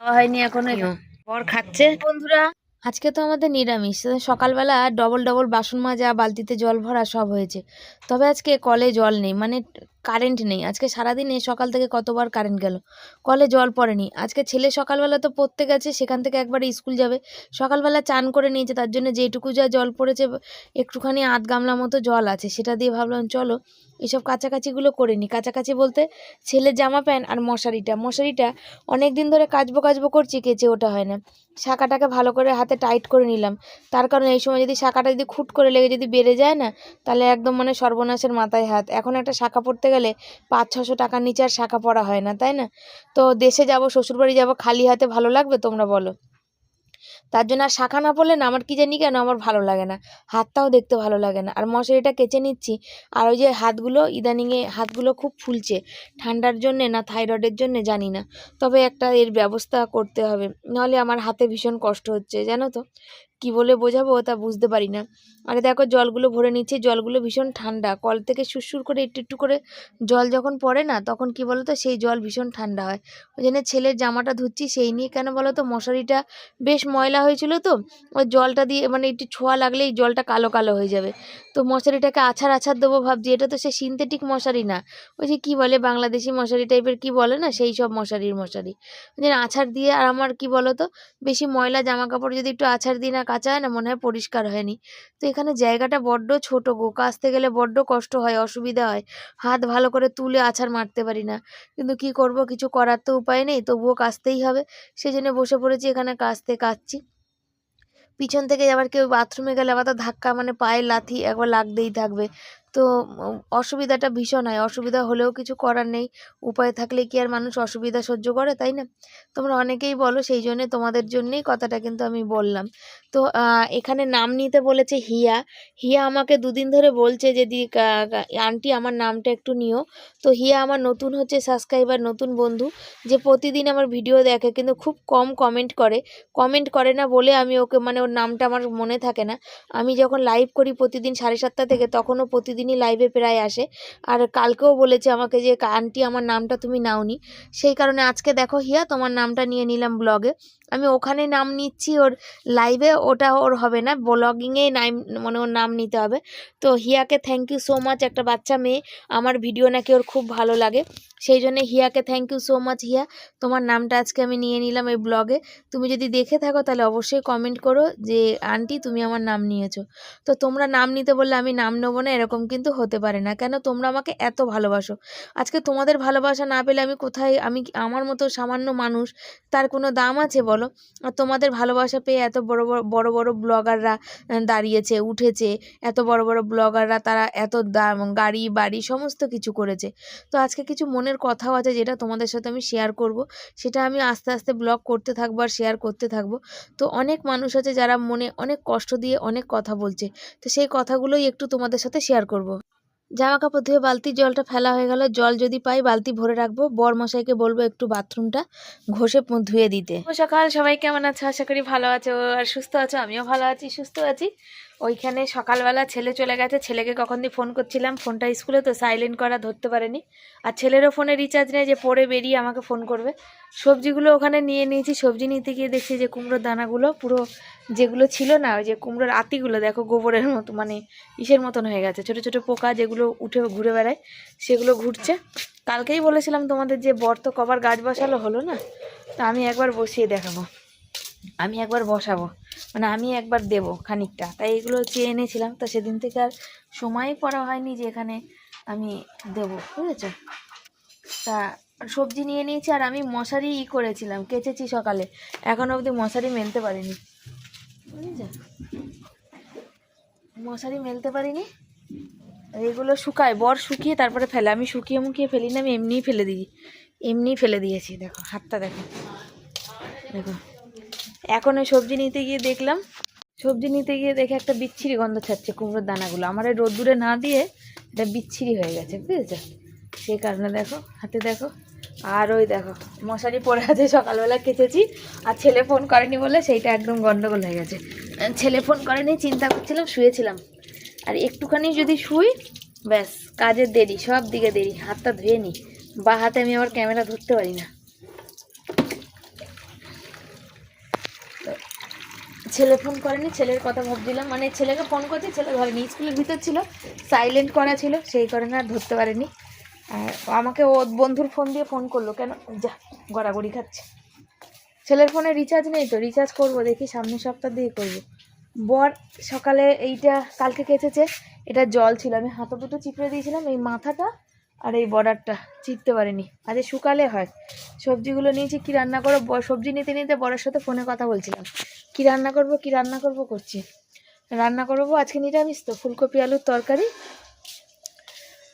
খাওয়া হয়নি এখনও বর খাচ্ছে। বন্ধুরা আজকে তো আমাদের নিরামিষ সকালবেলা ডবল ডবল বাসন মাজা বালতিতে জল ভরা সব হয়েছে। তবে আজকে কলে জল নেই মানে কারেন্ট নেই। আজকে সারাদিনে সকাল থেকে কতবার কারেন্ট গেল? কলে জল পড়েনি। আজকে ছেলে সকালবেলা তো পড়তে গেছে, সেখান থেকে একবারে স্কুল যাবে। সকালবেলা চান করে নিয়েছে, তার জন্য যেটুকু যা জল পড়েছে, একটুখানি আধ গামলা মতো জল আছে। সেটা দিয়ে ভাবলাম, চলো, এসব কাছাকাছিগুলো করে নিই কাছাকাছি বলতে, ছেলের জামা প্যান্ট আর মশারিটা। মশারিটা অনেক দিন ধরে কাচবো কাচবো করছি, কেচে ওটা হয় না। শাখাটাকে ভালো করে হাতে টাইট করে নিলাম। তার কারণ এই সময় যদি শাখাটা যদি খুট করে লেগে যদি বেড়ে যায় না, তাহলে একদম মানে সর্বনাশের মাথায় হাত। এখন একটা শাখা পড়তে গেলে পাঁচ, ছশো টাকার নিচে আর শাখা পড়া হয় না, তাই না? তো দেশে যাব, শ্বশুরবাড়ি যাব, খালি হাতে ভালো লাগবে তোমরা বলো? তার জন্য আর শাখা না পড়লে না আমার কি জানি কেন আমার ভালো লাগে না। হাতটাও দেখতে ভালো লাগে না। আর মশারিটা কেচে নিচ্ছি, আর ওই যে হাতগুলো, ইদানিংয়ে হাতগুলো খুব ফুলছে। ঠান্ডার জন্যে না, থাইরয়েডের জন্যে জানি না। তবে একটা এর ব্যবস্থা করতে হবে। নাহলে আমার হাতে ভীষণ কষ্ট হচ্ছে, জানো তো? কি বলে বোঝাবো তা বুঝতে পারি না। আরে দেখো জলগুলো ভরে নিচ্ছি, জলগুলো ভীষণ ঠান্ডা। কল থেকে সুরসুর করে একটু একটু করে জল যখন পড়ে না, তখন কি বলো তো সেই জল ভীষণ ঠান্ডা হয়। ওই জন্য ছেলের জামাটা ধুচ্ছি, সেই নিয়ে কেন বলো তো মশারিটা বেশ ময়লা হয়েছিল তো, ওই জলটা দিয়ে মানে একটু ছোঁয়া লাগলেই জলটা কালো কালো হয়ে যাবে। তো মশারিটাকে আছাড় আছাড় দেবো ভাবছি, এটা তো সে সিনথেটিক মশারি না। ওই যে কী বলে বাংলাদেশি মশারি টাইপের কি বলে না, সেই সব মশারির মশারি। ওই জন্য আছাড় দিয়ে আর আমার কি বলো তো বেশি ময়লা জামা কাপড় যদি একটু আছাড় দিই না কাচা হয় না মনে হয় পরিষ্কার হয়নি। তো এখানে জায়গাটা বড্ড ছোট গো, কাচতে গেলে বড্ড কষ্ট হয়, অসুবিধা হয়। হাত ভালো করে তুলে আছাড় মারতে পারি না। কিন্তু কি করব, কিছু করার তো উপায় নেই, তবুও কাচতেই হবে। সেই জন্য বসে পড়েছি এখানে কাচতে কাচ্ছি পিছন থেকে আবার কেউ বাথরুমে গেলে আবার তো ধাক্কা মানে পায়ে লাথি একবার লাগতেই থাকবে। তো অসুবিধাটা ভীষণ হয়। অসুবিধা হলেও কিছু করার নেই। উপায় থাকলে কি আর মানুষ অসুবিধা সহ্য করে, তাই না? তোমরা অনেকেই বলো, সেই জন্যে তোমাদের জন্যেই কথাটা কিন্তু আমি বললাম। তো এখানে নাম নিতে বলেছে হিয়া। হিয়া আমাকে দুদিন ধরে বলছে যে, দি আন্টি আমার নামটা একটু নিও। তো হিয়া আমার নতুন হচ্ছে সাবস্ক্রাইবার, নতুন বন্ধু, যে প্রতিদিন আমার ভিডিও দেখে, কিন্তু খুব কম কমেন্ট করে। কমেন্ট করে না বলে আমি ওকে মানে ওর নামটা আমার মনে থাকে না। আমি যখন লাইভ করি প্রতিদিন সাড়ে সাতটা থেকে, তখনও প্রতিদিনই লাইভে প্রায় আসে। আর কালকেও বলেছে আমাকে যে আন্টি আমার নামটা তুমি নাওনি। সেই কারণে আজকে দেখো হিয়া, তোমার নামটা নিয়ে নিলাম ব্লগে আমি ওখানে নাম নিচ্ছি ওর লাইভে ওটা ওর হবে না ব্লগিংয়ে নাম মানে ওর নাম নিতে হবে। তো হিয়াকে থ্যাংক ইউ সো মাচ একটা বাচ্চা মেয়ে, আমার ভিডিও নাকি ওর খুব ভালো লাগে। সেই জন্য হিয়াকে thank you so much Hiya. তোমার নামটা আজকে আমি নিয়ে নিলাম এই ব্লগে তুমি যদি দেখে থাকো, তাহলে অবশ্যই কমেন্ট করো যে, আন্টি, তুমি আমার নাম নিয়েছো। তো তোমরা নাম নিতে বললে আমি নাম নেব না, এরকম কিন্তু হতে পারে না। কেন? তোমরা আমাকে এত ভালোবাসো। আজকে তোমাদের ভালোবাসা না পেলে আমি কোথায়? আমি আমার মতো সামান্য মানুষ? তার কোনো দাম আছে বলো? আর তোমাদের ভালোবাসা পেয়ে এত বড় বড় বড় বড় ব্লগাররা দাঁড়িয়েছে, উঠেছে, এত বড় বড় ব্লগাররা, তারা এত দাম, গাড়ি, বাড়ি, সমস্ত কিছু করেছে। তো আজকে কিছু মনের কথাও আছে যেটা তোমাদের সাথে আমি শেয়ার করব। সেটা আমি আস্তে আস্তে ব্লগ করতে থাকব আর শেয়ার করতে থাকব। তো অনেক মানুষ আছে যারা মনে অনেক কষ্ট দিয়ে অনেক কথা বলছে। তো সেই কথাগুলোই একটু তোমাদের সাথে শেয়ার করব। জামা কাপড় ধুয়ে বালতির জলটা ফেলা হয়ে গেল। জল যদি পাই বালতি ভরে রাখব। বর মশাইকে বলব একটু বাথরুমটা ঘষে ধুয়ে দিতে। সকাল। সবাই কেমন আছো? আশা করি ভালো আছো আর সুস্থ আছো। আমিও ভালো আছি, সুস্থ আছি। ওইখানে সকালবেলা ছেলে চলে গেছে। ছেলেকে কখন দিয়ে ফোন করছিলাম। ফোনটা স্কুলে তো সাইলেন্ট করা ধরতে পারেনি। আর ছেলেরও ফোনে রিচার্জ নেই যে পড়ে বেরিয়ে আমাকে ফোন করবে। সবজিগুলো ওখানে নিয়ে নিয়েছি। সবজি নিতে গিয়ে দেখছি যে কুমড়োর দানাগুলো পুরো যেগুলো ছিল না, ওই যে কুমড়োর আতিগুলো, দেখো গোবরের মতো মানে ইসের মতন হয়ে গেছে। ছোট ছোট পোকা যেগুলো উঠে ঘুরে বেড়ায়, সেগুলো ঘুরছে। কালকেই বলেছিলাম তোমাদের যে বর তো কবার গাছ বসালো হলো না? তা আমি একবার বসিয়ে দেখাবো। আমি একবার বসাবো। মানে আমি একবার দেব খানিকটা। তাই এগুলো চেয়ে এনেছিলাম। তা সেদিন থেকে আর সময় পড়া হয়নি যে এখানে আমি দেবো, বুঝেছ? তা সবজি নিয়ে নিয়েছি আর আমি মশারি ই করেছিলাম, কেচেছি সকালে। এখনও অবধি মশারি মেলতে পারিনি। বুঝেছ? মশারি মেলতে পারিনি। এগুলো শুকায়, বর শুকিয়ে তারপরে ফেলে। আমি শুকিয়ে মুখিয়ে ফেলি না, আমি এমনিই ফেলে দিই। এমনিই ফেলে দিয়েছি। দেখো, হাতটা দেখো। দেখো। এখন ওই সবজি নিতে গিয়ে দেখলাম, সবজি নিতে গিয়ে দেখে একটা বিচ্ছিরি গন্ধ ছাড়ছে কুমড়োর দানাগুলো। আমার এই রোদ্দুরে না দিয়ে এটা বিচ্ছিরি হয়ে গেছে, বুঝেছ? সেই কারণে দেখো, হাতে দেখো, আর ওই দেখো, মশারি পরে আছে, সকালবেলা কেচেছি, আর ছেলে ফোন করেনি বলে সেইটা একদম গন্ডগোল হয়ে গেছে। ছেলে ফোন করেনি, চিন্তা করছিলাম, শুয়েছিলাম। আর একটুখানি যদি শুই, ব্যাস, কাজের দেরি, সব দিকে দেরি, হাতটা ধুয়ে নিই বা হাতে আমি আবার ক্যামেরা ধরতে পারি না। ছেলে ফোন করেনি, ছেলের কথা ভাবছিলাম। মানে ছেলেকে ফোন করছে, ছেলে ধরেনি, স্কুলের ভিতর ছিল সাইলেন্ট করা ছিল, সেই কারণে আর ধরতে পারেনি। আর আমাকে ও বন্ধুর ফোন দিয়ে ফোন করল, কেন? যা, গড়াগড়ি খাচ্ছে। ছেলের ফোনে রিচার্জ নেই তো রিচার্জ করব, দেখি সামনের সপ্তাহ দিয়ে করব। বর সকালে এইটা, কালকে কেচেছে, এটা জল ছিল, আমি হাতে দুটো চিপড়ে দিয়েছিলাম, এই মাথাটা আর এই বর্ডারটা চিপতে পারিনি। আজ শুকালে হয়। সবজিগুলো নিয়েছি, কি রান্না করো সবজি নিতে নিতে বরের সাথে ফোনে কথা বলছিলাম। কি রান্না করব, কি রান্না করব করছি। রান্না করব, আজকে নিরামিষ তো, ফুলকপি, আলুর তরকারি।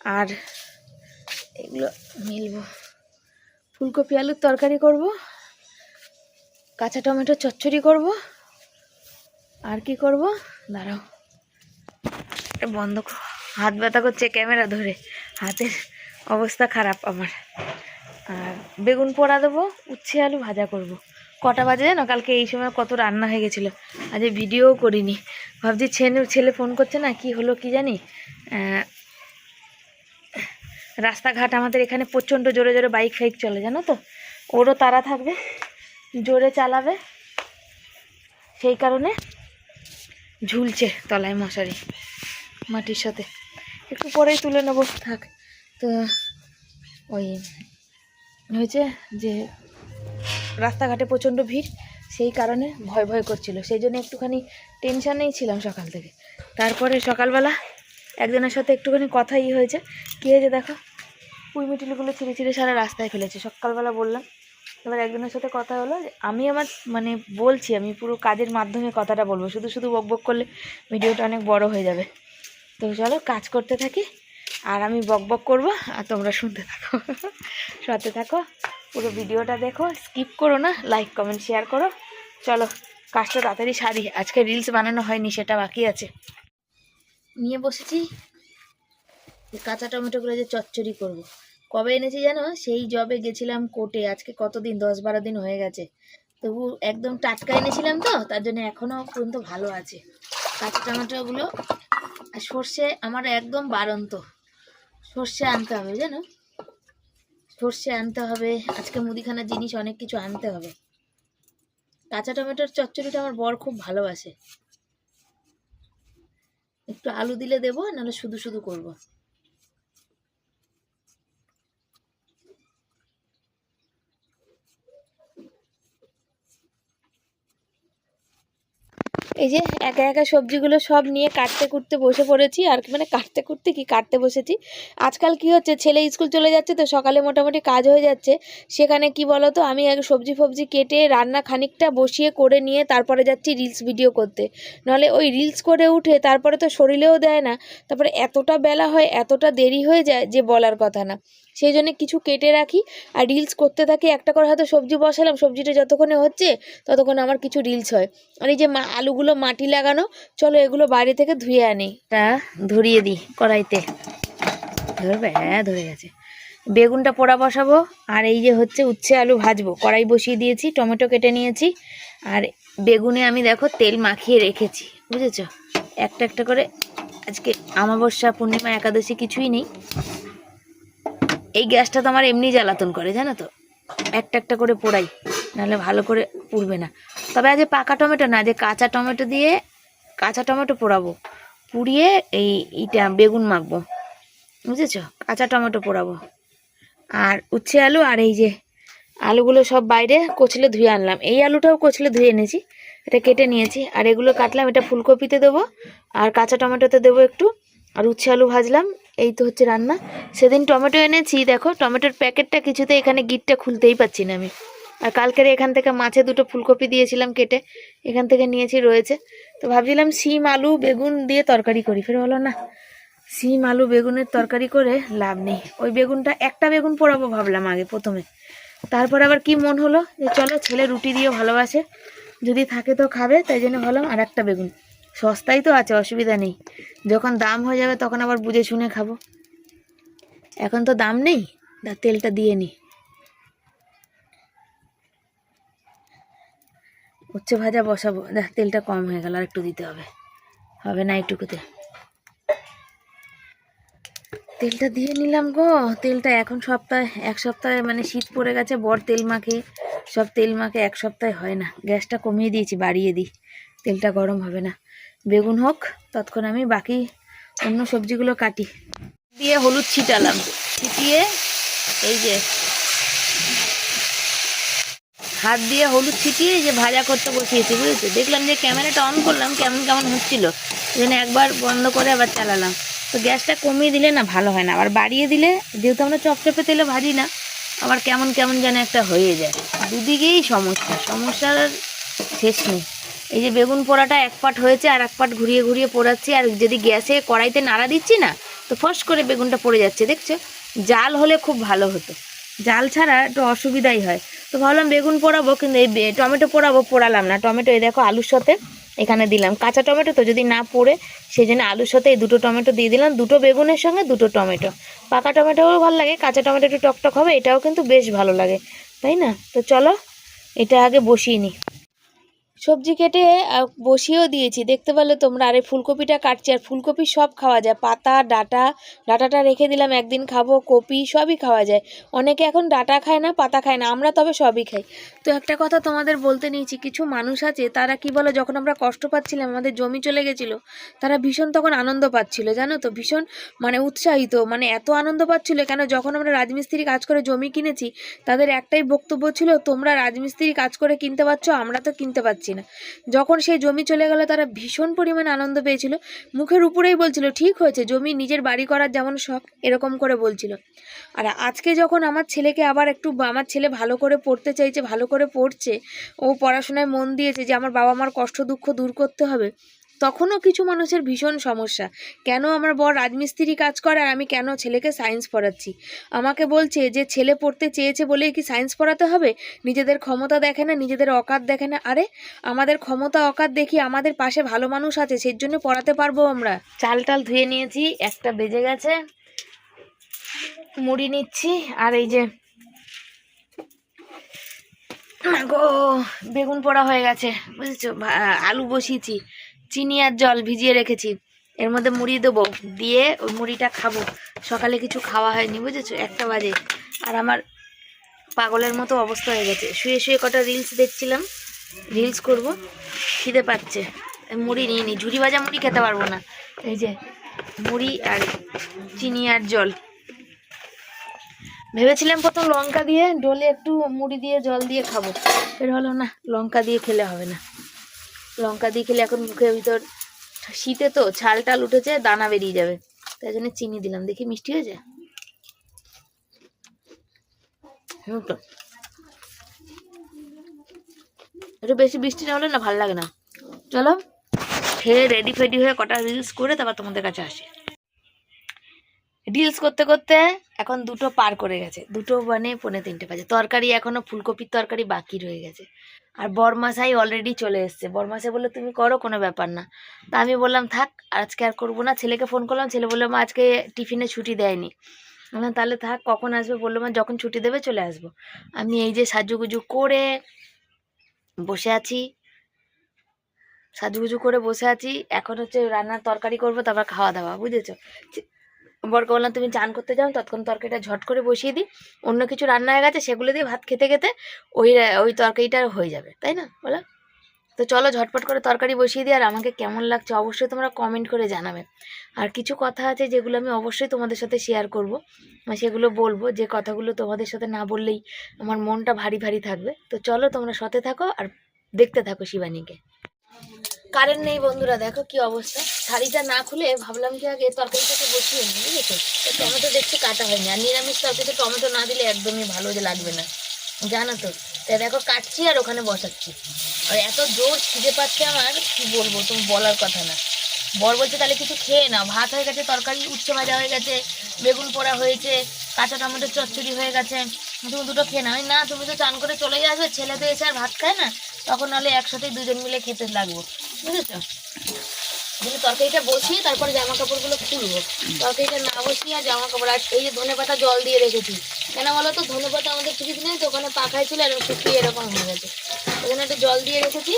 আর এগুলো মিলবো। ফুলকপি, আলুর তরকারি করব। কাঁচা টমেটো চচ্চড়ি করব। আর কি করব? দাঁড়াও। বন্ধ হাত ব্যথা করছে ক্যামেরা ধরে। হাতের অবস্থা খারাপ আমার। আর বেগুন পোড়া দেবো, উচ্ছে আলু ভাজা করব। কটা বাজে জানো? কালকে এই সময় কত রান্না হয়ে গেছিল। আজ ভিডিওও করিনি। ভাবছি ছেলে ছেলে ফোন করছে না, কি হলো কি জানি? রাস্তাঘাট আমাদের এখানে প্রচণ্ড জোরে জোরে বাইক ফাইক চলে, জানো তো? ওরও তারা থাকবে, জোরে চালাবে। সেই কারণে ঝুলছে তলায় মশারি, মাটির সাথে। একটু পরেই তুলে নেব, থাক। তো ওই হয়েছে যে রাস্তাঘাটে প্রচণ্ড ভিড়, সেই কারণে ভয় ভয় করছিল। সেই জন্য একটুখানি টেনশানেই ছিলাম সকাল থেকে। তারপরে সকালবেলা একজনের সাথে একটুখানি কথাই হয়েছে। কী হয়েছে দেখো? কুইমিটিলগুলো ছিঁড়ে ছিঁড়ে সারা রাস্তায় ফেলেছে। সকালবেলা বললাম। এবার একজনের সাথে কথা হলো আমি আমার মানে বলছি, আমি পুরো কাজের মাধ্যমে কথাটা বলব। শুধু শুধু বক বক করলে ভিডিওটা অনেক বড় হয়ে যাবে। তো চলো কাজ করতে থাকি। আর আমি বক বক করব, আর তোমরা শুনতে থাকো। সাথে থাকো, পুরো ভিডিওটা দেখো স্কিপ করো না লাইক কমেন্ট শেয়ার করো। চলো, কাজটা তাড়াতাড়ি সারি, আজকে রিলস বানানো হয়নি, সেটা বাকি আছে। নিয়ে বসেছি কাঁচা টমেটোগুলো যে চচ্চড়ি করব। কবে এনেছি জানো? সেই জবে গেছিলাম কোর্টে, আজকে কতদিন? দশ বারো দিন হয়ে গেছে। তবু একদম টাটকা এনেছিলাম তো, তার জন্য এখনও পর্যন্ত ভালো আছে। কাঁচা টমেটোগুলো, আর সর্ষে আমার একদম বারন্ত। সর্ষে আনতে হবে, জানো? সর্ষে আনতে হবে, আজকে মুদিখানার জিনিস, অনেক কিছু আনতে হবে। কাঁচা টমেটোর চচ্চড়িটা আমার বর খুব ভালোবাসে। একটু আলু দিলে দেবো, নাহলে শুধু শুধু করব। এই যে একা একা সবজিগুলো সব নিয়ে কাটতে কুটতে বসে পড়েছি। আর মানে কাটতে কুটতে কি কাটতে বসেছি? আজকাল কি হচ্ছে? ছেলে স্কুল চলে যাচ্ছে তো সকালে মোটামুটি কাজ হয়ে যাচ্ছে। সেখানে কি বলো তো আমি আগে সবজি ফবজি কেটে রান্না খানিকটা বসিয়ে করে নিয়ে তারপরে যাচ্ছি রিলস ভিডিও করতে। নাহলে ওই রিলস করে উঠে তারপরে তো শরীরেও দেয় না। তারপরে এতটা বেলা হয়, এতটা দেরি হয়ে যায় যে বলার কথা না। সেই জন্য কিছু কেটে রাখি আর রিলস করতে থাকি, একটা করে হয়তো সবজি বসালাম, সবজিটা যতক্ষণে হচ্ছে ততক্ষণ আমার কিছু রিলস হয়। আর এই যে আলুগুলো মাটি লাগানো, চলো এগুলো বাইরে থেকে ধুয়ে আনি। তা ধরিয়ে দিই কড়াইতে। ধরবে? হ্যাঁ ধরে গেছে। বেগুনটা পোড়া বসাবো, আর এই যে হচ্ছে উচ্ছে আলু ভাজবো। কড়াই বসিয়ে দিয়েছি, টমেটো কেটে নিয়েছি, আর বেগুনে আমি দেখো তেল মাখিয়ে রেখেছি, বুঝেছ? একটা একটা করে, আজকে আমাবস্যা পূর্ণিমা একাদশী কিছুই নেই। এই গ্যাসটা তো আমার এমনি জ্বালাতন করে, জানো তো? একটা একটা করে পোড়াই, নাহলে ভালো করে পুড়বে না। তবে আজ পাকা টমেটো না যে কাঁচা টমেটো দিয়ে কাঁচা টমেটো পোড়াবো। পুড়িয়ে এই ইটা, বেগুন মাখবো। বুঝেছ? কাঁচা টমেটো পোড়াবো। আর উচ্ছে আলু আর এই যে আলুগুলো সব বাইরে কচলে ধুয়ে আনলাম। এই আলুটাও কচলে ধুয়ে এনেছি, এটা কেটে নিয়েছি। আর এগুলো কাটলাম, এটা ফুলকপিতে দেবো। আর কাঁচা টমেটোতে দেবো একটু। আর উচ্ছে আলু ভাজলাম এই তো হচ্ছে রান্না। সেদিন টমেটো এনেছি, দেখো, টমেটোর প্যাকেটটা কিছুতে এখানে গিটটা খুলতেই পাচ্ছি না আমি। আর কালকের এখান থেকে মাছে দুটো ফুলকপি দিয়েছিলাম কেটে, এখান থেকে নিয়েছি রয়েছে। তো ভাবছিলাম শিম, আলু, বেগুন দিয়ে তরকারি করি। ফের হলো না, শিম, আলু, বেগুনের তরকারি করে লাভ নেই। ওই বেগুনটা, একটা বেগুন পোড়াবো ভাবলাম আগে প্রথমে। তারপর আবার কি মন হলো যে চলো ছেলে রুটি দিয়ে ভালোবাসে, যদি থাকে তো খাবে, তাই জন্য ভাবলাম আর একটা বেগুন। সস্তাই তো আছে, অসুবিধা নেই। যখন দাম হয়ে যাবে তখন আবার বুঝে শুনে খাব। এখন তো দাম নেই দা তেলটা দিয়ে নি। উচ্ছে ভাজা বসাবো তেলটা কম হয়ে গেল আর একটু দিতে হবে। হবে না একটুকুতে তেলটা দিয়ে নিলাম গো, তেলটা এখন সপ্তাহে, এক সপ্তাহে মানে শীত পড়ে গেছে, বর তেল মাখে, সব তেল মাখে এক সপ্তাহে হয় না। গ্যাসটা কমিয়ে দিয়েছি, বাড়িয়ে দিই। তেলটা গরম হবে না। বেগুন হোক তৎক্ষণ আমি বাকি অন্য সবজিগুলো কাটি। দিয়ে হলুদ ছিটালাম। ছিটিয়ে এই যে হাত দিয়ে হলুদ ছিটিয়ে যে ভাজা করতে বসিয়েছি, বুঝেছ? দেখলাম যে ক্যামেরাটা অন করলাম, কেমন কেমন হচ্ছিল। জন্য একবার বন্ধ করে আবার চালালাম। তো গ্যাসটা কমিয়ে দিলে না ভালো হয় না। আবার বাড়িয়ে দিলে, যেহেতু আমরা চপচপে তেলে ভাজি না, আবার কেমন কেমন যেন একটা হয়ে যায়। দুদিকেই সমস্যা। সমস্যার শেষ নেই। এই যে বেগুন পোড়াটা এক পাট হয়েছে আর এক পাট ঘুরিয়ে ঘুরিয়ে পোড়াচ্ছি। আর যদি গ্যাসে কড়াইতে নাড়া দিচ্ছি না, তো ফস করে বেগুনটা পড়ে যাচ্ছে, দেখছ? জাল হলে খুব ভালো হতো। জাল ছাড়া একটু অসুবিধাই হয়। তো ভাবলাম বেগুন পোড়াবো, কিন্তু এই টমেটো পোড়াবো, পোড়ালাম না। টমেটো, এই দেখো আলুর সাথে এখানে দিলাম। কাঁচা টমেটো তো যদি না পোড়ে সেই জন্য আলুর সাথে এই দুটো টমেটো দিয়ে দিলাম। দুটো বেগুনের সঙ্গে দুটো টমেটো। পাকা টমেটোও ভালো লাগে, কাঁচা টমেটো একটু টকটক হবে, এটাও কিন্তু বেশ ভালো লাগে। তাই না? তো চলো, এটা আগে বসিয়ে নিই সবজি কেটে বসিয়েও দিয়েছি। দেখতে পেলে তোমরা, আরে ফুলকপিটা কাটছি আর ফুলকপি সব খাওয়া যায়। পাতা, ডাটা, ডাটাটা রেখে দিলাম, একদিন খাব, কপি সবই খাওয়া যায়। অনেকে এখন ডাটা খায় না, পাতা খায় না, আমরা তবে সবই খাই। তো একটা কথা তোমাদের বলতে নিয়েছি, কিছু মানুষ আছে, তারা কি বলো, যখন আমরা কষ্ট পাচ্ছিলাম, আমাদের জমি চলে গেছিল, তারা ভীষণ তখন আনন্দ পাচ্ছিল, জানো তো? ভীষণ মানে উৎসাহিত মানে এত আনন্দ পাচ্ছিল, কেন যখন আমরা রাজমিস্ত্রি কাজ করে জমি কিনেছি, তাদের একটাই বক্তব্য ছিল, তোমরা রাজমিস্ত্রি কাজ করে কিনতে পারছ, আমরা তো কিনতে পারছি না। যখন সেই জমি চলে গেল, তারা ভীষণ পরিমাণ আনন্দ পেয়েছিল। মুখের উপরেই বলছিল, ঠিক হয়েছে, জমি নিজের বাড়ি করার যেমন শখ, এরকম করে বলছিল। আর আজকে যখন আমার ছেলেকে আবার একটু আমার ছেলে ভালো করে পড়তে চাইছে, ভালো করে পড়ছে, ও পড়াশোনায় মন দিয়েছে যে, আমার বাবা মার কষ্ট দুঃখ দূর করতে হবে। তখনও কিছু মানুষের ভীষণ সমস্যা। কেন আমার বর রাজমিস্ত্রি কাজ করে আর আমি কেন ছেলেকে সায়েন্স পড়াচ্ছি? আমাকে বলছে যে ছেলে পড়তে চেয়েছে বলেই কি সায়েন্স পড়াতে হবে? নিজেদের ক্ষমতা দেখে না, নিজেদের অকাত দেখে না। আরে, আমাদের ক্ষমতা অকাত দেখি আমাদের পাশে ভালো মানুষ আছে সেই জন্য পড়াতে পারব আমরা। চাল টাল ধুয়ে নিয়েছি, একটা বেজে গেছে। মুড়ি নিচ্ছি, আর এই যে গো, বেগুন পোড়া হয়ে গেছে, বুঝেছ? আলু বসিয়েছি, চিনি আর জল ভিজিয়ে রেখেছি। এর মধ্যে মুড়ি দেবো, দিয়ে ওই মুড়িটা খাব। সকালে কিছু খাওয়া হয়নি, বুঝেছ? একটা বাজে। আর আমার পাগলের মতো অবস্থা হয়ে গেছে। শুয়ে শুয়ে কটা রিলস দেখছিলাম রিলস করব, খিদে পাচ্ছে। মুড়ি নিয়ে নিই ঝুড়ি ভাজা মুড়ি খেতে পারব না। এই যে, মুড়ি আর চিনি আর জল। ভেবেছিলাম প্রথম লঙ্কা দিয়ে ডোলে একটু মুড়ি দিয়ে জল দিয়ে খাব। এর হলো না লঙ্কা দিয়ে খেলে হবে না। লঙ্কা দিয়ে খেলে এখন মুখের ভিতর শীতে তো ছাল টাল উঠেছে দানা বেরিয়ে যাবে। তাই জন্য চিনি দিলাম। দেখি মিষ্টি হয়েছে? হুম তো। একটু বেশি বৃষ্টি না হলে না ভালো লাগে না। চলো খেয়ে রেডি ফেডি হয়ে কটা রিলস করে তারপর তোমাদের কাছে আসি। রিলস করতে করতে এখন দুটো পার করে গেছে। দুটো মানে পৌনে তিনটে বাজে। তরকারি এখনও ফুলকপির তরকারি বাকি রয়ে গেছে। আর বরমাসাই অলরেডি চলে এসছে। বরমাসাই বলল, তুমি করো, কোনো ব্যাপার না। তা আমি বললাম, থাক, আজকে আর করব না। ছেলেকে ফোন করলাম, ছেলে বলল, মা, আজকে টিফিনে ছুটি দেয়নি। বললাম, তাহলে থাক, কখন আসবে? বলল, মা, যখন ছুটি দেবে চলে আসব। আমি এই যে সাজুগুজু করে বসে আছি, সাজুগুজু করে বসে আছি, এখন হচ্ছে রান্নার তরকারি করব, তারপর খাওয়া দাওয়া, বুঝেছ? বরকে বললাম, তুমি চান করতে যাও তৎক্ষণ তরকারিটা ঝট করে বসিয়ে দিই। অন্য কিছু রান্না হয়ে গেছে, সেগুলো দিয়ে ভাত খেতে খেতে ওই ওই তরকারিটা হয়ে যাবে, তাই না? বলো। তো চলো ঝটপট করে তরকারি বসিয়ে দিই, আর আমাকে কেমন লাগছে অবশ্যই তোমরা কমেন্ট করে জানাবে। আর কিছু কথা আছে যেগুলো আমি অবশ্যই তোমাদের সাথে শেয়ার করব। সেগুলো বলব, যে কথাগুলো তোমাদের সাথে না বললেই আমার মনটা ভারী ভারী থাকবে। তো চলো তোমরা সাথে থাকো, আর দেখতে থাকো শিবানীকে। কারেন্ট নেই বন্ধুরা, দেখো কি অবস্থা। শাড়িটা না খুলে ভাবলাম কি আগে তরকারিটাকে বসিয়ে নিই বুঝেছ টমেটো দেখছি কাটা হয়নি। আর নিরামিষ তরকারিতে টমেটো না দিলে একদমই ভালো যে লাগবে না। জানো তো? তাই দেখো কাটছি আর ওখানে বসাচ্ছি। আর এত জোর খিদে পাচ্ছে আমার, কি বলব তুমি বলার কথা না। বর বলছে তাহলে কিছু খেয়ে নাও। ভাত হয়ে গেছে, তরকারি উচ্ছে ভাজা হয়ে গেছে, বেগুন পোড়া হয়েছে, কাঁচা টমেটো চচ্চড়ি হয়ে গেছে। তুমি দুটো খেয়ে নাও। না, তুমি তো চান করে চলে আসবে ছেলে তো এসে আর ভাত খায় না? তখন নাহলে একসাথে দুজন মিলে খেতে লাগবো। বুঝেছ? কিন্তু তরকারিটা বসিয়ে তারপর জামা কাপড়গুলো খুলবো। তরকারিটা না বসিয়ে আর জামা কাপড় আর এই যে ধনে পাতা জল দিয়ে রেখেছি। কেন বলো তো? ধনে পাতা আমাদের ফ্রিজ নেই তো ওখানে পাখায় ছিল, এরকম শুকিয়ে এরকম হয়ে গেছে। ওখানে একটা জল দিয়ে রেখেছি।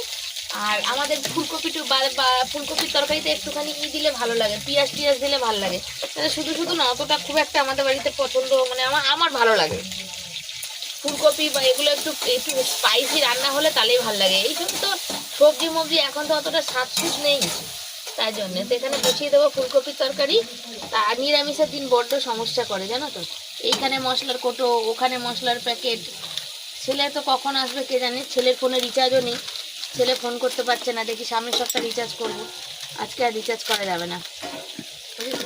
আর আমাদের ফুলকপি টু- বা বা- ফুলকপির তরকারিতে একটুখানি ই দিলে ভালো লাগে, পেঁয়াজ টিয়াজ দিলে ভালো লাগে। তাহলে শুধু শুধু না, অতটা খুব একটা আমাদের বাড়িতে পছন্দ মানে আমার আমার ভালো লাগে। ফুলকপি বা এগুলো একটু একটু স্পাইসি রান্না হলে তাহলেই ভালো লাগে। এই সব তো সবজি মবজি এখন তো অতটা স্বাদ সুদ নেই। তাই জন্যে তো এখানে বসিয়ে দেবো ফুলকপির তরকারি। তা নিরামিষের দিন বড্ড সমস্যা করে, জানো তো? এইখানে মশলার কোটো, ওখানে মশলার প্যাকেট। ছেলে তো কখন আসবে কে জানে? ছেলের ফোনে রিচার্জও নেই। ছেলে ফোন করতে পারছে না, দেখি সামনের সপ্তাহে রিচার্জ করব। আজকে আর রিচার্জ করা যাবে না। বুঝেছ?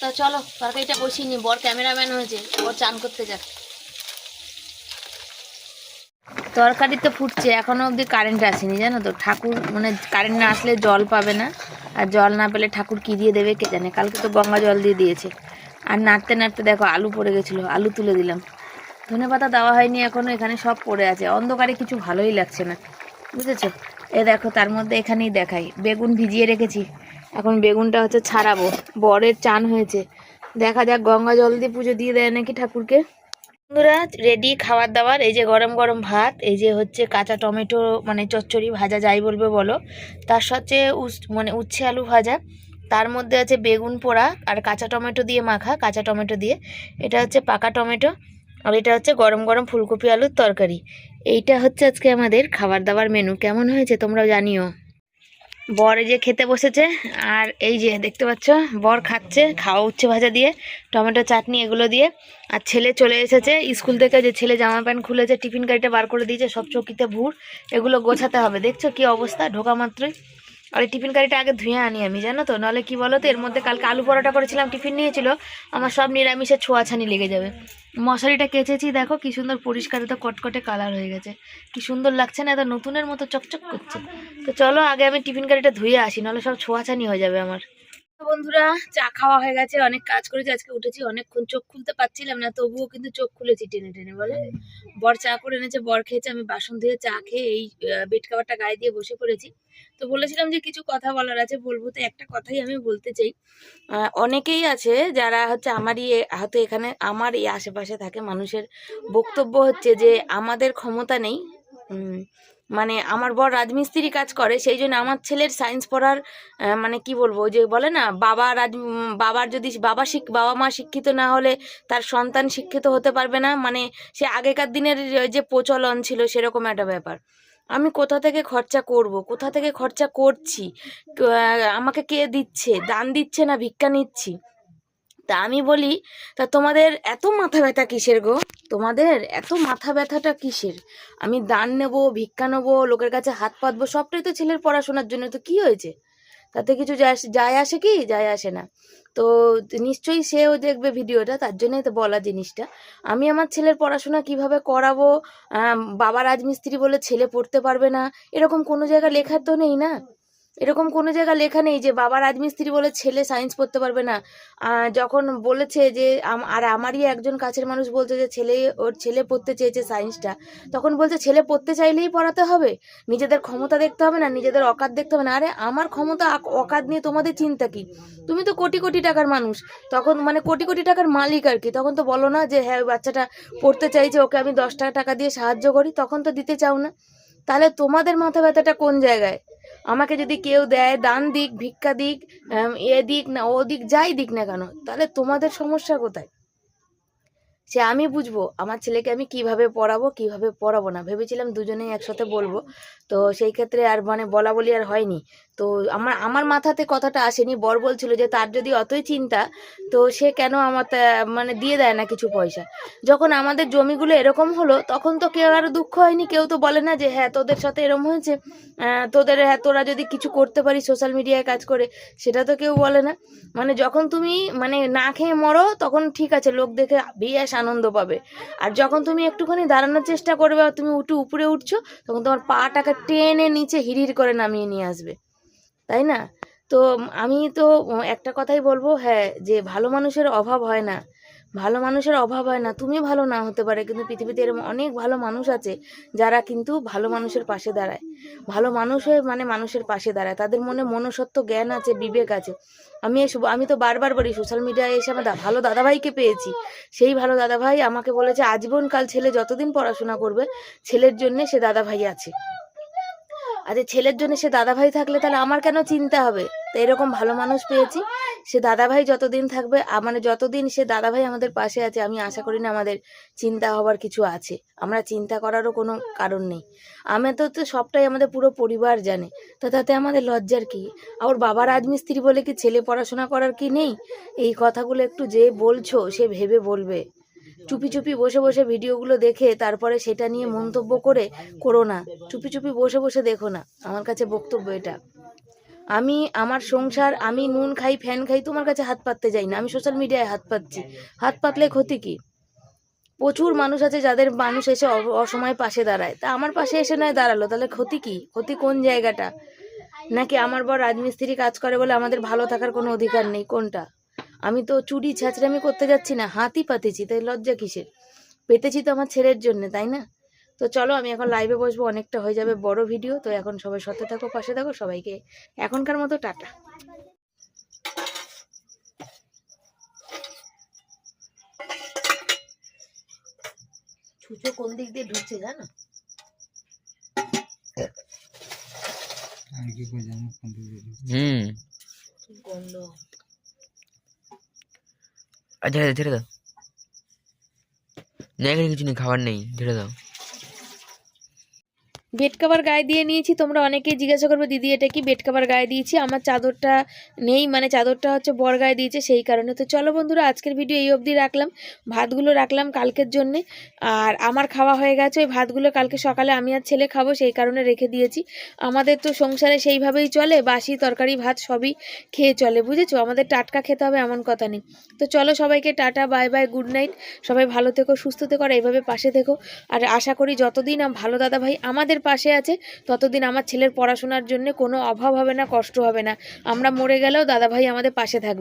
তা চলো, তরকারিটা বসিয়ে নি বর ক্যামেরাম্যান হয়েছে, বর চান করতে যাক। তরকারি তো ফুটছে, এখনও অবধি কারেন্ট আসেনি, জানো তো? ঠাকুর মানে কারেন্ট না আসলে জল পাবে না, আর জল না পেলে ঠাকুর কি দিয়ে দেবে কে জানে? কালকে তো গঙ্গা জল দিয়ে দিয়েছে। আর নাড়তে নাড়তে দেখো আলু পড়ে গেছিল, আলু তুলে দিলাম। ধনে পাতা দেওয়া হয়নি এখনও, এখানে সব পড়ে আছে। অন্ধকারে কিছু ভালোই লাগছে না, বুঝেছ? এ দেখো, তার মধ্যে এখানেই দেখাই। বেগুন ভিজিয়ে রেখেছি, এখন বেগুনটা হচ্ছে ছাড়াবো। বরের চান হয়েছে। দেখা যাক গঙ্গা জল দিয়ে পুজো দিয়ে দেয় নাকি ঠাকুরকে। বন্ধুরা রেডি খাবার দাবার এই যে গরম গরম ভাত, এই যে হচ্ছে কাঁচা টমেটো মানে চচ্চড়ি ভাজা, যাই বলবে বলো। তার সাথে মানে উচ্ছে আলু ভাজা, তার মধ্যে আছে বেগুন পোড়া আর কাঁচা টমেটো দিয়ে মাখা, কাঁচা টমেটো দিয়ে। এটা হচ্ছে পাকা টমেটো আর এটা হচ্ছে গরম গরম ফুলকপি আলুর তরকারি। এইটা হচ্ছে আজকে আমাদের খাবার দাবার মেনু কেমন হয়েছে তোমরাও জানিও। বর এই যে খেতে বসেছে, আর এই যে দেখতে পাচ্ছ, বর খাচ্ছে, খাওয়া উচ্ছে ভাজা দিয়ে, টমেটো চাটনি এগুলো দিয়ে। আর ছেলে চলে এসেছে, স্কুল থেকে যে ছেলে জামা প্যান্ট খুলেছে, টিফিন গাড়িটা বার করে দিয়েছে, সব চকিতে ভুর, এগুলো গোছাতে হবে। দেখছ কি অবস্থা, ঢোকা মাত্রই। আর এই টিফিন গাড়িটা আগে ধুয়ে আনি আমি, জানো তো? নাহলে কি বলো তো, এর মধ্যে কালকে আলু পরোটা করেছিলাম, টিফিন নিয়েছিল, আমার সব নিরামিষের ছোঁয়াছানি লেগে যাবে। মশারিটা কেচেছি, দেখো কি সুন্দর পরিষ্কার, এত কটকটে কালার হয়ে গেছে। কি সুন্দর লাগছে না, এত নতুনের মতো চকচক করছে। তো চলো, আগে আমি টিফিন গাড়িটা ধুয়ে আসি, নাহলে সব ছোঁয়াছানি হয়ে যাবে আমার। বন্ধুরা চা খাওয়া হয়ে গেছে অনেক কাজ করেছি আজকে উঠেছি অনেকক্ষণ চোখ খুলতে পারছিলাম না তবুও কিন্তু চোখ খুলেছি টেনে টেনে বলে? বর চা করে এনেছে বর খেয়েছে আমি বাসন ধুয়ে চা খেয়ে এই বেড কাভারটা গায়ে দিয়ে বসে পড়েছি। তো বলেছিলাম যে কিছু কথা বলার আছে বলব তো একটা কথাই আমি বলতে চাই। আহ, অনেকেই আছে যারা হচ্ছে আমারই হয়তো এখানে আমার এই আশেপাশে থাকে মানুষের বক্তব্য হচ্ছে যে আমাদের ক্ষমতা নেই উম, মানে আমার বর রাজমিস্ত্রি কাজ করে, সেই জন্য আমার ছেলের সায়েন্স পড়ার মানে কি বলব যে বলে না, বাবা রাজ, বাবার যদি বাবা শিখ বাবা মা শিক্ষিত না হলে তার সন্তান শিক্ষিত হতে পারবে না। মানে সে আগেকার দিনের যে প্রচলন ছিল সেরকম একটা ব্যাপার। আমি কোথা থেকে খরচা করব? কোথা থেকে খরচা করছি? আমাকে কে দিচ্ছে? দান দিচ্ছে না? ভিক্ষা নিচ্ছি? তা আমি বলি, তা তোমাদের এত মাথা ব্যথা কিসের গো? তোমাদের এত মাথা ব্যথাটা কিসের? আমি দান নেব, ভিক্ষা নেব, লোকের কাছে হাত পাতবো, সবটাই তো ছেলের পড়াশোনার জন্য, তো কি হয়েছে? তাতে কিছু যায় আসে- কি? যায় আসে না। তো নিশ্চয়ই সেও দেখবে ভিডিওটা, তার জন্যই তো বলা জিনিসটা। আমি আমার ছেলের পড়াশোনা কীভাবে করাবো? বাবা রাজমিস্ত্রি বলে ছেলে পড়তে পারবে না? এরকম কোনো জায়গা লেখার তো নেই না? এরকম কোনো জায়গা লেখা নেই যে বাবা রাজমিস্ত্রি বলে ছেলে সায়েন্স পড়তে পারবে না। যখন বলেছে যে আর আমারই একজন কাছের মানুষ বলছে যে ছেলে, ওর ছেলে পড়তে চেয়েছে সায়েন্সটা তখন বলছে, ছেলে পড়তে চাইলেই পড়াতে হবে। নিজেদের ক্ষমতা দেখতে হবে না, নিজেদের অকাত দেখতে হবে না। আরে, আমার ক্ষমতা অকাত নিয়ে তোমাদের চিন্তা কি? তুমি তো কোটি কোটি টাকার মানুষ। তখন মানে কোটি কোটি টাকার মালিক আর কি। তখন তো বলো না যে হ্যাঁ বাচ্চাটা পড়তে চাইছে, ওকে আমি দশ টাকা টাকা দিয়ে সাহায্য করি, তখন তো দিতে চাও না। তাহলে তোমাদের মাথা ব্যথাটা কোন জায়গায়? আমাকে যদি কেউ দেয় দান দিক, ভিক্ষা দিক এ দিক না, ও দিক, যাই দিক না কেন, তাহলে তোমাদের সমস্যা কোথায়? সে আমি বুঝব, আমার ছেলেকে আমি কীভাবে পড়াবো কীভাবে পড়াবো না, ভেবেছিলাম দুজনেই একসাথে বলব, তো সেই ক্ষেত্রে আর মানে বলা বলি আর হয়নি। তো আমার আমার মাথাতে কথাটা আসেনি। বর বলছিল যে, তার যদি অতই চিন্তা, তো সে কেন আমার মানে দিয়ে দেয় না কিছু পয়সা? যখন আমাদের জমিগুলো এরকম হলো, তখন তো কেউ আর দুঃখ হয়নি। কেউ তো বলে না যে হ্যাঁ তোদের সাথে এরকম হয়েছে। তোদের হ্যাঁ তোরা যদি কিছু করতে পারিস সোশ্যাল মিডিয়ায় কাজ করে, সেটা তো কেউ বলে না। মানে যখন তুমি মানে না খেয়ে মরো, তখন ঠিক আছে, লোক দেখে বেশ আনন্দ পাবে। আর যখন তুমি একটুখানি দাঁড়ানোর চেষ্টা করবে, আর তুমি উঠে উপরে উঠছো, তখন তোমার পাটাকে টেনে নিচে হিড়ির করে নামিয়ে নিয়ে আসবে। তাই না? তো আমি তো একটা কথাই বলব হ্যাঁ যে ভালো মানুষের অভাব হয় না। ভালো মানুষের অভাব হয় না। তুমি ভালো না হতে পারে, কিন্তু পৃথিবীতে এরকম অনেক ভালো মানুষ আছে, যারা কিন্তু ভালো মানুষের পাশে দাঁড়ায়। ভালো মানুষ হয়ে মানে মানুষের পাশে দাঁড়ায়। তাদের মনে মনসত্ব জ্ঞান আছে, বিবেক আছে। আমি আমি তো বারবার বলি, সোশ্যাল মিডিয়ায় এসে আমার ভালো দাদাভাইকে পেয়েছি। সেই ভালো দাদাভাই আমাকে বলেছে, আজীবনকাল ছেলে যতদিন পড়াশোনা করবে, ছেলের জন্যে সে দাদাভাই আছে। আরে ছেলের জন্য সে দাদাভাই থাকলে তাহলে আমার কেন চিন্তা হবে? তো এরকম ভালো মানুষ পেয়েছি। সে দাদাভাই যতদিন থাকবে মানে যতদিন সে দাদাভাই আমাদের পাশে আছে, আমি আশা করি না আমাদের চিন্তা হবার কিছু আছে। আমরা চিন্তা করারও কোনো কারণ নেই। আমি তো তো সবটাই আমাদের পুরো পরিবার জানে। তো তাতে আমাদের লজ্জার কি? আমার বাবা রাজমিস্ত্রি বলে কি ছেলে পড়াশোনা করার কি নেই? এই কথাগুলো একটু যে বলছো, সে ভেবে বলবে। চুপি চুপি বসে বসে ভিডিওগুলো দেখে তারপরে সেটা নিয়ে মন্তব্য করে করো না। চুপি চুপি বসে বসে দেখো না। আমার কাছে বক্তব্য এটা। আমি, আমার সংসার, আমি নুন খাই, ফ্যান খাই, তোমার কাছে হাত পাততে যাই না। আমি সোশ্যাল মিডিয়ায় হাত পাচ্ছি হাত পাতলে ক্ষতি কি? প্রচুর মানুষ আছে যাদের মানুষ এসে অসময় পাশে দাঁড়ায়। তা আমার পাশে এসে নয় দাঁড়াল। তাহলে ক্ষতি কি? ক্ষতি কোন জায়গাটা? নাকি আমার বর রাজমিস্ত্রি কাজ করে বলে আমাদের ভালো থাকার কোনো অধিকার নেই? কোনটা? আমি তো চুরি ছাঁচড়ামি করতে যাচ্ছি না হাতই পাতেছি তাই লজ্জা কিসের? পেতেছি তো আমার ছেলের জন্য তাই না? তো চলো আমি এখন লাইভে বসবো অনেকটা হয়ে যাবে বড় ভিডিও তো এখন সবাই সাথে থাকো পাশে থাকো সবাইকে এখনকার মতো টাটা। ছুঁচো কোন দিক দিয়ে ঢুকছে জানো? হুম। গন্ধ? আর ঝেড়ে দাও ঝেড়ে দাও। না এখানে কিছু নেই খাবার নেই ঝেড়ে দাও। বেড কাভার গায়ে দিয়ে নিয়েছি। তোমরা অনেকেই জিজ্ঞাসা করবে, দিদি, এটা কি বেড কাভার গায়ে দিয়েছি? আমার চাদরটা নেই মানে চাদরটা হচ্ছে বর গায়ে দিয়েছে সেই কারণে। তো চলো বন্ধুরা, আজকের ভিডিও এই অবধি রাখলাম। ভাতগুলো রাখলাম কালকের জন্যে। আর আমার খাওয়া হয়ে গেছে, ওই ভাতগুলো কালকে সকালে আমি আর ছেলে খাব, সেই কারণে রেখে দিয়েছি। আমাদের তো সংসারে সেইভাবেই চলে, বাসি, তরকারি, ভাত সবই খেয়ে চলে, বুঝেছ? আমাদের টাটকা খেতে হবে এমন কথা নেই। তো চলো সবাইকে tata, bye bye, good night. সবাই ভালো থেকো, সুস্থ থেকো, আর এইভাবে পাশে থেকো। আর আশা করি যতদিন ভালো দাদা ভাই আমাদের পাশে আছে, ততদিন আমার ছেলের পড়াশোনার জন্য কোনো অভাব হবে না, কষ্ট হবে না। আমরা মরে গেলেও দাদাভাই আমাদের পাশে থাকবে।